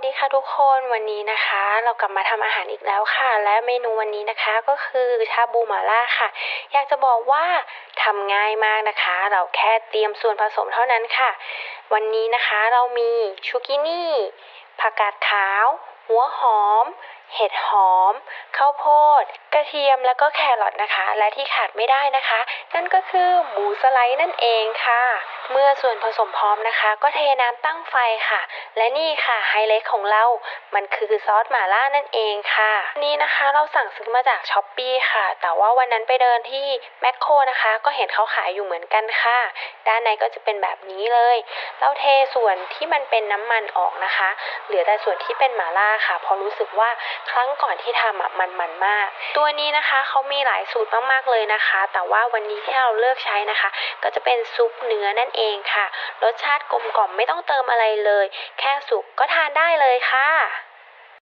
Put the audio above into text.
วัสดีค่ะทุกคนวันนี้นะคะ เรากลับมาทำอาหารอีกแล้วค่ะ และเมนูวันนี้นะคะก็คือชาบูหม่าล่าค่ะ อยากจะบอกว่าทำง่ายมากนะคะ เราแค่เตรียมส่วนผสมเท่านั้นค่ะ วันนี้นะคะเรามีชูกินี่ผักกาดขาว หัวหอม เห็ดหอมข้าวโพด กระเทียมแล้วก็แครอทนะคะ และที่ขาดไม่ได้นะคะ นั่นก็คือหมูสไลด์นั่นเองค่ะ เมื่อส่วนผสมพร้อมนะคะ ก็เทน้ำตั้งไฟค่ะ และนี่ค่ะไฮไลท์ของเรา มันคือซอสหม่าล่านั่นเองค่ะ นี่นะคะเราสั่งซื้อมาจากช้อปปีค่ะ แต่ว่าวันนั้นไปเดินที่แมคโครนะคะ ก็เห็นเขาขายอยู่เหมือนกันค่ะ ด้านในก็จะเป็นแบบนี้เลย เราเทส่วนที่มันเป็นน้ำมันออกนะคะ เหลือแต่ส่วนที่เป็นหม่าล่าค่ะเพราะรู้สึกว่าครั้งก่อนที่ทำอะมันมันมาก ตัวนี้นะคะเขามีหลายสูตรมากๆเลยนะคะ แต่ว่าวันนี้ที่เราเลือกใช้นะคะ ก็จะเป็นซุปเนื้อนั่นเองค่ะ รสชาติกลมกล่อมไม่ต้องเติมอะไรเลย แค่สุกก็ทานได้เลยค่ะ